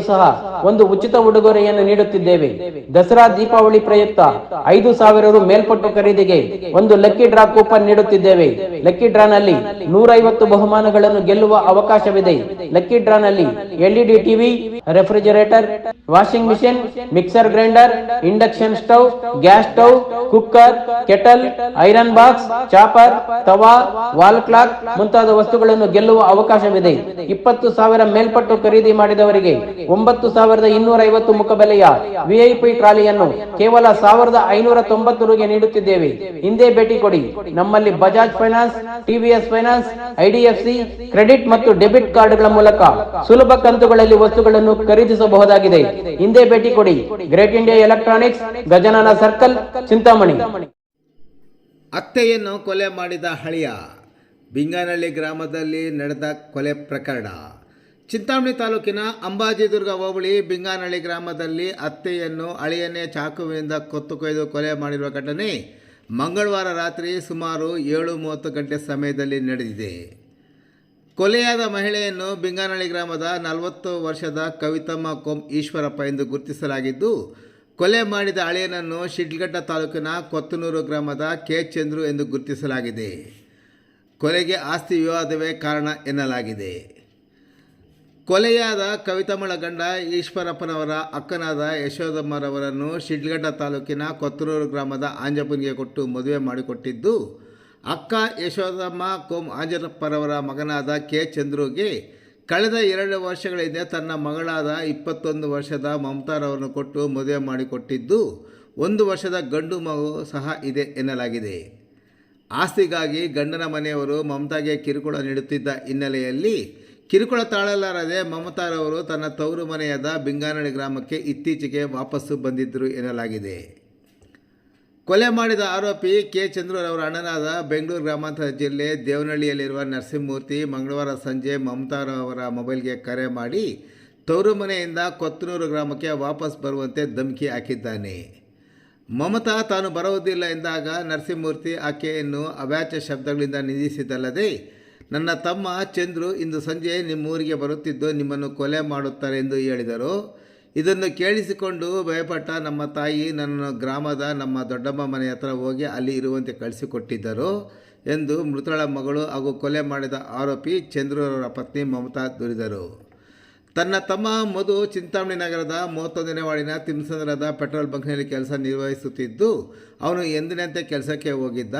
ಸಹ ಒಂದು ಉಚಿತ ಉಡುಗೊರೆಯನ್ನು ನೀಡುತ್ತಿದ್ದೇವೆ. ದಸರಾ ದೀಪಾವಳಿ ಪ್ರಯುಕ್ತ ಐದು ಸಾವಿರ ರು ಮೇಲ್ಪಟ್ಟು ಖರೀದಿಗೆ ಒಂದು ಲಕ್ಕಿ ಡ್ರಾ ಕೂಪನ್ ನೀಡುತ್ತಿದ್ದೇವೆ. ಲಕ್ಕಿ ಡ್ರಾ ನಲ್ಲಿ ನೂರೈವತ್ತು ಬಹುಮಾನಗಳನ್ನು ಗೆಲ್ಲುವ ಅವಕಾಶವಿದೆ. ಲಕ್ಕಿ ಡ್ರಾ ನಲ್ಲಿ LED TV, refrigerator, washing machine, mixer grinder, induction stove, gas stove, cooker, kettle, iron box, chopper, tawa, wall clock ಮುಂತಾದ ವಸ್ತುಗಳನ್ನು ಗೆಲ್ಲುವ ಅವಕಾಶವಿದೆ. ಇಪ್ಪತ್ತು ಸಾವಿರ ಮೇಲ್ಪಟ್ಟು ಖರೀದಿ ಮಾಡಿದವರಿಗೆ ಒಂಬತ್ತು ಸಾವಿರದ ಇನ್ನೂರ ಐವತ್ತು ಮುಖಬೆಲೆಯ ವಿಐಪಿ ಟ್ರಾಲಿಯನ್ನು ಕೇವಲ ಸಾವಿರದ ಐನೂರ ತೊಂಬತ್ತು ರುಗೆ ನೀಡುತ್ತಿದ್ದೇವೆ. ಹಿಂದೆ ಭೇಟಿ ಕೊಡಿ. ನಮ್ಮಲ್ಲಿ Bajaj finance TVS finance IDFC credit ಮತ್ತು ಡೆಬಿಟ್ ಕಾರ್ಡ್ಗಳ ಮೂಲಕ ಸುಲಭ ಕಂತುಗಳಲ್ಲಿ ವಸ್ತುಗಳನ್ನು ಖರೀದಿಸಬಹುದಾಗಿದೆ. ಹಿಂದೆ ಭೇಟಿ ಕೊಡಿ. Great India Electronics, Gajanana circle, Chintamani. ಅತ್ತೆಯನ್ನು ಕೊಲೆ ಮಾಡಿದ ಹಳಿಯ ಬಿಂಗನಹಳ್ಳಿ ಗ್ರಾಮದಲ್ಲಿ ನಡೆದ ಕೊಲೆ ಪ್ರಕರಣ. ಚಿಂತಾಮಣಿ ತಾಲೂಕಿನ ಅಂಬಾಜಿದುರ್ಗ ಹೋಬಳಿ ಬಿಂಗಾನಹಳ್ಳಿ ಗ್ರಾಮದಲ್ಲಿ ಅತ್ತೆಯನ್ನು ಅಳಿಯನ್ನೇ ಚಾಕುವಿನಿಂದ ಕೊತ್ತು ಕೊಯ್ದು ಕೊಲೆ ಮಾಡಿರುವ ಘಟನೆ ಮಂಗಳವಾರ ರಾತ್ರಿ ಸುಮಾರು ಏಳು ಮೂವತ್ತು ಗಂಟೆ ಸಮಯದಲ್ಲಿ ನಡೆದಿದೆ. ಕೊಲೆಯಾದ ಮಹಿಳೆಯನ್ನು ಬಿಂಗಾನಹಳ್ಳಿ ಗ್ರಾಮದ ನಲವತ್ತು ವರ್ಷದ ಕವಿತಮ್ಮ ಕೊಂ ಈಶ್ವರಪ್ಪ ಎಂದು ಗುರುತಿಸಲಾಗಿದ್ದು, ಕೊಲೆ ಮಾಡಿದ ಅಳಿಯನನ್ನು ಶಿಡ್ಲಘಟ್ಟ ತಾಲೂಕಿನ ಕೊತ್ತನೂರು ಗ್ರಾಮದ ಕೆ. ಚಂದ್ರು ಎಂದು ಗುರುತಿಸಲಾಗಿದೆ. ಕೊಲೆಗೆ ಆಸ್ತಿ ವಿವಾದವೇ ಕಾರಣ ಎನ್ನಲಾಗಿದೆ. ಕೊಲೆಯಾದ ಕವಿತಮ್ಮಳ ಗಂಡ ಈಶ್ವರಪ್ಪನವರ ಅಕ್ಕನಾದ ಯಶೋದಮ್ಮರವರನ್ನು ಶಿಡ್ಲಘಟ್ಟ ತಾಲೂಕಿನ ಕೊತ್ತನೂರು ಗ್ರಾಮದ ಆಂಜಪ್ಪನಿಗೆ ಕೊಟ್ಟು ಮದುವೆ ಮಾಡಿಕೊಟ್ಟಿದ್ದು, ಅಕ್ಕ ಯಶೋದಮ್ಮ ಕೋಮ್ ಆಂಜನಪ್ಪರವರ ಮಗನಾದ ಕೆ. ಚಂದ್ರುಗೆ ಕಳೆದ ಎರಡು ವರ್ಷಗಳ ಹಿಂದೆ ತನ್ನ ಮಗಳಾದ ಇಪ್ಪತ್ತೊಂದು ವರ್ಷದ ಮಮತಾರವರನ್ನು ಕೊಟ್ಟು ಮದುವೆ ಮಾಡಿಕೊಟ್ಟಿದ್ದು, ಒಂದು ವರ್ಷದ ಗಂಡು ಮಗು ಸಹ ಇದೆ ಎನ್ನಲಾಗಿದೆ. ಆಸ್ತಿಗಾಗಿ ಗಂಡನ ಮನೆಯವರು ಮಮತಾಗೆ ಕಿರುಕುಳ ನೀಡುತ್ತಿದ್ದ ಹಿನ್ನೆಲೆಯಲ್ಲಿ ಕಿರುಕುಳ ತಾಳಲಾರದೆ ಮಮತಾರವರು ತನ್ನ ತವರು ಮನೆಯಾದ ಬಿಂಗಾನಳ್ಳಿ ಗ್ರಾಮಕ್ಕೆ ಇತ್ತೀಚೆಗೆ ವಾಪಸ್ಸು ಬಂದಿದ್ದರು ಎನ್ನಲಾಗಿದೆ. ಕೊಲೆ ಮಾಡಿದ ಆರೋಪಿ ಕೆ. ಚಂದ್ರರವರ ಅಣ್ಣನಾದ ಬೆಂಗಳೂರು ಗ್ರಾಮಾಂತರ ಜಿಲ್ಲೆ ದೇವನಹಳ್ಳಿಯಲ್ಲಿರುವ ನರಸಿಂಹಮೂರ್ತಿ ಮಂಗಳವಾರ ಸಂಜೆ ಮಮತಾರವರ ಮೊಬೈಲ್ಗೆ ಕರೆ ಮಾಡಿ ತವರು ಮನೆಯಿಂದ ಕೊತ್ತನೂರು ಗ್ರಾಮಕ್ಕೆ ವಾಪಸ್ ಬರುವಂತೆ ಧಮಕಿ ಹಾಕಿದ್ದಾನೆ. ಮಮತಾ ತಾನು ಬರುವುದಿಲ್ಲ ಎಂದಾಗ ನರಸಿಂಹಮೂರ್ತಿ ಆಕೆಯನ್ನು ಅವ್ಯಾಚ ಶಬ್ದಗಳಿಂದ ನಿಂದಿಸಿದ್ದಲ್ಲದೆ ನನ್ನ ತಮ್ಮ ಚಂದ್ರು ಇಂದು ಸಂಜೆ ನಿಮ್ಮೂರಿಗೆ ಬರುತ್ತಿದ್ದು ನಿಮ್ಮನ್ನು ಕೊಲೆ ಮಾಡುತ್ತಾರೆ ಎಂದು ಹೇಳಿದರು. ಇದನ್ನು ಕೇಳಿಸಿಕೊಂಡು ಭಯಪಟ್ಟ ನಮ್ಮ ತಾಯಿ ನನ್ನ ಗ್ರಾಮದ ನಮ್ಮ ದೊಡ್ಡಮ್ಮ ಮನೆ ಹತ್ರ ಹೋಗಿ ಅಲ್ಲಿ ಇರುವಂತೆ ಕಳಿಸಿಕೊಟ್ಟಿದ್ದರು ಎಂದು ಮೃತಳ ಮಗಳು ಹಾಗೂ ಕೊಲೆ ಮಾಡಿದ ಆರೋಪಿ ಚಂದ್ರರವರ ಪತ್ನಿ ಮಮತಾ ದೂರಿದರು. ತನ್ನ ತಮ್ಮ ಮಧು ಚಿಂತಾಮಣಿ ನಗರದ ಮೂವತ್ತೊಂದನೇ ವಾರ್ಡಿನ ತಿಮ್ಸಂದ್ರದ ಪೆಟ್ರೋಲ್ ಬಂಕ್ನಲ್ಲಿ ಕೆಲಸ ನಿರ್ವಹಿಸುತ್ತಿದ್ದು, ಅವನು ಎಂದಿನಂತೆ ಕೆಲಸಕ್ಕೆ ಹೋಗಿದ್ದ.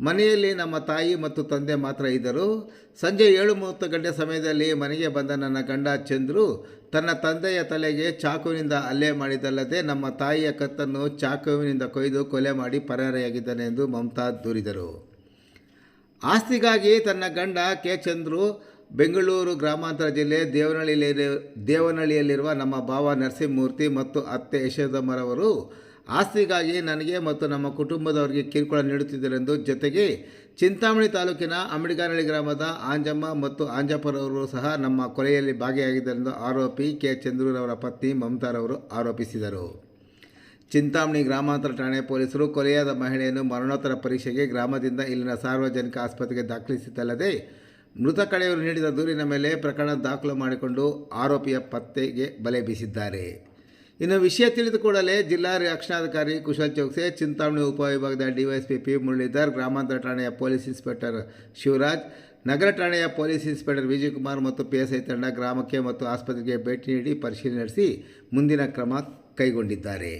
ಮನೆಯಲ್ಲಿ ನಮ್ಮ ತಾಯಿ ಮತ್ತು ತಂದೆ ಮಾತ್ರ ಇದ್ದರು. ಸಂಜೆ ಏಳು ಮೂವತ್ತು ಗಂಟೆ ಸಮಯದಲ್ಲಿ ಮನೆಗೆ ಬಂದ ನನ್ನ ಗಂಡ ಚಂದ್ರು ತನ್ನ ತಂದೆಯ ತಲೆಗೆ ಚಾಕುವಿನಿಂದ ಹಲ್ಲೆ ಮಾಡಿದ್ದಲ್ಲದೆ ನಮ್ಮ ತಾಯಿಯ ಕತ್ತನ್ನು ಚಾಕುವಿನಿಂದ ಕೊಯ್ದು ಕೊಲೆ ಮಾಡಿ ಪರಾರಿಯಾಗಿದ್ದಾನೆ ಎಂದು ಮಮತಾ ದೂರಿದರು. ಆಸ್ತಿಗಾಗಿ ತನ್ನ ಗಂಡ ಕೆ ಚಂದ್ರು ಬೆಂಗಳೂರು ಗ್ರಾಮಾಂತರ ಜಿಲ್ಲೆ ದೇವನಹಳ್ಳಿಯಲ್ಲಿ ದೇವನಹಳ್ಳಿಯಲ್ಲಿರುವ ನಮ್ಮ ಭಾವ ನರಸಿಂಹಮೂರ್ತಿ ಮತ್ತು ಅತ್ತೆ ಯಶೋದಮ್ಮರವರು ಆಸ್ತಿಗಾಗಿ ನನಗೆ ಮತ್ತು ನಮ್ಮ ಕುಟುಂಬದವರಿಗೆ ಕಿರುಕುಳ ನೀಡುತ್ತಿದ್ದರೆಂದು ಜೊತೆಗೆ ಚಿಂತಾಮಣಿ ತಾಲೂಕಿನ ಅಂಬಡಿಗಾನಹಳ್ಳಿ ಗ್ರಾಮದ ಆಂಜಮ್ಮ ಮತ್ತು ಆಂಜಪ್ಪರವರು ಸಹ ನಮ್ಮ ಕೊಲೆಯಲ್ಲಿ ಭಾಗಿಯಾಗಿದ್ದರೆಂದು ಆರೋಪಿ ಕೆ ಚಂದ್ರೂರವರ ಪತ್ನಿ ಮಮತಾರವರು ಆರೋಪಿಸಿದರು. ಚಿಂತಾಮಣಿ ಗ್ರಾಮಾಂತರ ಠಾಣೆ ಪೊಲೀಸರು ಕೊಲೆಯಾದ ಮಹಿಳೆಯನ್ನು ಮರಣೋತ್ತರ ಪರೀಕ್ಷೆಗೆ ಗ್ರಾಮದಿಂದ ಇಲ್ಲಿನ ಸಾರ್ವಜನಿಕ ಆಸ್ಪತ್ರೆಗೆ ದಾಖಲಿಸಿದ್ದಲ್ಲದೆ ಮೃತ ಕಡೆಯವರು ನೀಡಿದ ದೂರಿನ ಮೇಲೆ ಪ್ರಕರಣ ದಾಖಲು ಮಾಡಿಕೊಂಡು ಆರೋಪಿಯ ಪತ್ತೆಗೆ ಬಲೆ ಬೀಸಿದ್ದಾರೆ. ಇನ್ನು ವಿಷಯ ತಿಳಿದು ಕೂಡಲೇ ಜಿಲ್ಲಾ ರಕ್ಷಣಾಧಿಕಾರಿ ಕುಶಲ್ ಚೌಕ್ಸೆ, ಚಿಂತಾಮಣಿ ಉಪವಿಭಾಗದ ಡಿವೈಎಸ್ಪಿ ಪಿ ಮುರಳೀಧರ್, ಗ್ರಾಮಾಂತರ ಠಾಣೆಯ ಪೊಲೀಸ್ ಇನ್ಸ್ಪೆಕ್ಟರ್ ಶಿವರಾಜ್, ನಗರ ಠಾಣೆಯ ಪೊಲೀಸ್ ಇನ್ಸ್ಪೆಕ್ಟರ್ ವಿಜಯಕುಮಾರ್ ಮತ್ತು ಪಿ ಎಸ್ ಐ ತಂಡ ಗ್ರಾಮಕ್ಕೆ ಮತ್ತು ಆಸ್ಪತ್ರೆಗೆ ಭೇಟಿ ನೀಡಿ ಪರಿಶೀಲನೆ ನಡೆಸಿ ಮುಂದಿನ ಕ್ರಮ ಕೈಗೊಂಡಿದ್ದಾರೆ.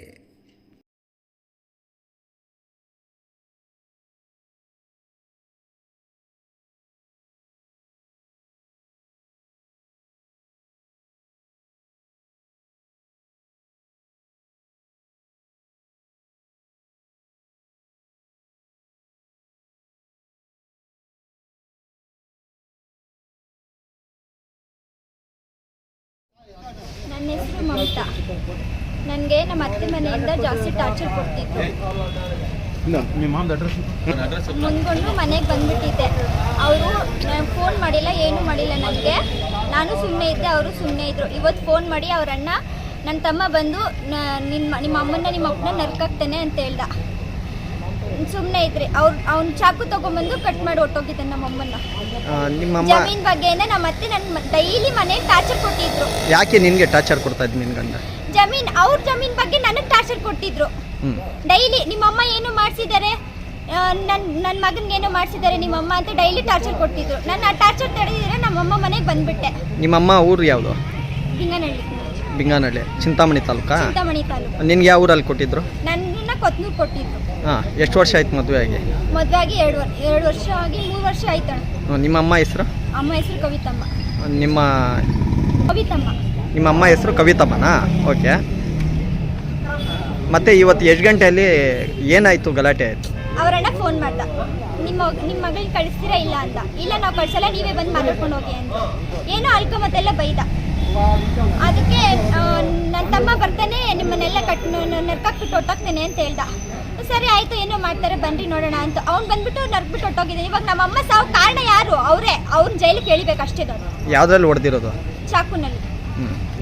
ಹೆಸರು ಮಮತಾ ನನಗೆ ನಮ್ಮ ಅತ್ತೆ ಮನೆಯಿಂದ ಜಾಸ್ತಿ ಟಾರ್ಚರ್ ಕೊಡ್ತಿತ್ತು. ಮುಂದ್ಕೊಂಡು ಮನೆಗೆ ಬಂದ್ಬಿಟ್ಟಿದ್ದೆ. ಅವರು ಫೋನ್ ಮಾಡಿಲ್ಲ ಏನೂ ಮಾಡಿಲ್ಲ ನನಗೆ. ನಾನು ಸುಮ್ಮನೆ ಇದ್ದೆ ಅವರು ಸುಮ್ಮನೆ ಇದ್ದರು ಇವತ್ತು ಫೋನ್ ಮಾಡಿ ಅವರಣ್ಣ ಅಣ್ಣ ನನ್ನ ತಮ್ಮ ಬಂದು ನಿಮ್ಮ ನಿಮ್ಮ ಅಮ್ಮನ್ನ ನಿಮ್ಮ ಅಪ್ಪನ ನರ್ಕಾಗ್ತಾನೆ ಅಂತ ಹೇಳ್ದ. ಸುಮ್ಮನೆ ಇದ್ರಿ ಅವ್ರ ಅವ್ನ ಚಾಕು ತಗೊಂಡ್ಬಂದು ಕಟ್ ಮಾಡಿ ಹೊಟ್ಟೋಗಿದ್ದಾನೆ ನಮ್ಮ ಅಮ್ಮನ್ನ. ಆ, ನಿಮ್ಮಮ್ಮ ಜಮೀನ್ ಬಗ್ಗೆಯಿಂದ ನಮ್ಮ ಅತ್ತೆ ನನ್ನ ಡೈಲಿ ಮನೆಗೆ ಟಾರ್ಚರ್ ಕೊಟ್ಟಿದ್ರು. ಯಾಕೆ ನಿನ್ಗೆ ಟಾರ್ಚರ್ ಕೊಡ್ತಾ ಇದ್ ನಿನ್ನ ಗಂಡ? ಜಮೀನ್ ಅವ್ರ ಜಮೀನ್ ಬಗ್ಗೆ ನನಗೆ ಟಾರ್ಚರ್ ಕೊಟ್ಟಿದ್ರು. ಡೈಲಿ ನಿಮ್ಮಮ್ಮ ಏನು ಮಾಡ್ಸಿದ್ದಾರೆ? ನನ್ನ ನನ್ನ ಮಗನಿಗೆ ಏನೋ ಮಾಡ್ಸಿದ್ದಾರೆ ನಿಮ್ಮಮ್ಮ ಅಂತ ಡೈಲಿ ಟಾರ್ಚರ್ ಕೊಟ್ಟಿದ್ರು. ನಾನು ಆ ಟಾರ್ಚರ್ ತಡೆದಿದ್ರೆ ನಮ್ಮಮ್ಮ ಮನೆಗೆ ಬಂದ್ಬಿಟ್ಟೆ. ನಿಮ್ಮಮ್ಮ ಊರು ಯಾವುದು? ಬಿಂಗನಹಳ್ಳಿ. ಬಿಂಗಾನಹಳ್ಳಿ ಚಿಂತಾಮಣಿ ತಾಲೂಕಾ? ಚಿಂತಾಮಣಿ ತಾಲೂಕು. ನಿನ್ಗೆ ಯಾವ ಊರಲ್ಲಿ ಕೊಟ್ಟಿದ್ರು? ನನ್ನನ್ನ ಕೊತ್ನೂರು ಕೊಟ್ಟಿದ್ರು. ಹಾಂ ಎಷ್ಟು ವರ್ಷ ಆಯ್ತು ಮದುವೆ ಆಗಿ? ಮದುವೆ ಆಗಿ ಎರಡು ವರ್ಷ ಎರಡು ವರ್ಷ ಆಗಿ ಮೂರು ವರ್ಷ ಆಯ್ತಣ್ಣ ನಿಮ್ಮ ಅಮ್ಮ ಹೆಸರು? ಅಮ್ಮ ಹೆಸರು ಕವಿತಮ್ಮ. ನಿಮ್ಮ ಕವಿತಮ್ಮ. ನಿಮ್ಮ ಅಮ್ಮ ಹೆಸರು ಕವಿತಮ್ಮನಾ? ಓಕೆ. ಮತ್ತೆ ಇವತ್ತು ಎಷ್ಟು ಗಂಟೆಯಲ್ಲಿ ಏನಾಯಿತು ಗಲಾಟೆ ಆಯಿತು? ಅವರಣ್ಣ ಫೋನ್ ಮಾಡ್ದ. ನಿಮ್ಮ ನಿಮ್ಮ ಮಗಳಿಗೆ ಕಳಿಸ್ತೀರಾ ಇಲ್ಲ ಅಂತ. ಇಲ್ಲ ನಾವು ಕಳ್ಸಲ್ಲ ನೀವೇ ಬಂದು ಮಾತಾಡ್ಕೊಂಡು ಹೋಗಿ ಅಂತ. ಏನೋ ಅಲ್ಕೊಂಬತ್ತೆಲ್ಲ ಬೈದ. ಅದಕ್ಕೆ ನನ್ನ ತಮ್ಮ ಬರ್ತಾನೆ ನಿಮ್ಮನ್ನೆಲ್ಲ ಕಟ್ ನರ್ಕಾಕ್ಬಿಟ್ಟು ಹೊಟ್ಟೋಗ್ತೇನೆ ಅಂತ ಹೇಳ್ದ. ಸರಿ ಆಯ್ತು ಏನೋ ಮಾಡ್ತಾರೆ ಬನ್ರಿ ನೋಡೋಣ ಅಂತ. ಅವ್ನು ಬಂದ್ಬಿಟ್ಟು ನರ್ಕ್ಬಿಟ್ಟು ಹೊಟ್ಟೋಗಿದ್ದಾನೆ ಇವಾಗ ನಮ್ಮಮ್ಮ ಸಾವು ಕಾರಣ ಯಾರು? ಅವರೇ. ಅವ್ರ ಜೈಲಿಗೆ ಕೇಳಿಬೇಕು ಅಷ್ಟೇ ಯಾವ್ದ್ರಲ್ಲಿ ಹೊಡೆದಿರೋದು? ಚಾಕುನಲ್ಲಿ.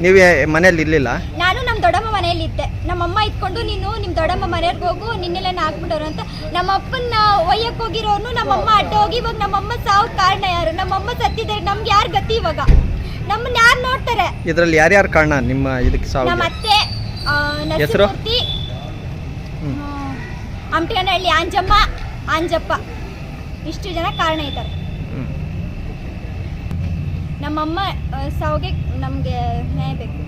ನೀವು ನೀವೇ ಮನೇಲಿ ಇರಲಿಲ್ಲ? ನಾನು ನಮ್ಮ ದೊಡ್ಡಮ್ಮ ಮನೆಯಲ್ಲಿ ಇದ್ದೆ. ನಮ್ಮಮ್ಮ ಇದ್ಕೊಂಡು ನೀನು ನಿಮ್ಮ ದೊಡ್ಡಮ್ಮ ಮನೆಯವ್ರಿಗೆ ಹೋಗು ನಿನ್ನೆಲ್ಲ ಹಾಕ್ಬಿಟ್ಟವ್ರು ಅಂತ. ನಮ್ಮ ಅಪ್ಪನ ಒಯ್ಯಕ್ಕೆ ಹೋಗಿರೋನು ನಮ್ಮಮ್ಮ ಅಡ್ಡ ಹೋಗಿ ಇವಾಗ ನಮ್ಮಮ್ಮ ಸಾವು ಕಾರಣ ಯಾರು? ನಮ್ಮಮ್ಮ ಸತ್ತಿದ್ದಾರೆ ನಮ್ಗೆ ಯಾರು ಗತಿ ಇವಾಗ? ನಮ್ಮನ್ನ ಯಾರು ನೋಡ್ತಾರೆ? ಇದರಲ್ಲಿ ಯಾರ್ಯಾರು ಕಾರಣ ನಿಮ್ಮ ಇದಕ್ಕೆ ಸಾವು ನಮ್ಮ ಅತ್ತೆ ಆ, ಹೆಸ್ರು? ನರಸಿಂಹಮೂರ್ತಿ ಹ್ಮ್. ಹಂಪನಹಳ್ಳಿ ಆಂಜಮ್ಮ ಆಂಜಪ್ಪ. ಇಷ್ಟು ಜನ ಕಾರಣ ಇದ್ದಾರೆ. ಹ್ಞೂ ನಮ್ಮಮ್ಮ ಆ, ಸಾವಿಗೆ ನಮಗೆ ನ್ಯಾಯ ಬೇಕು.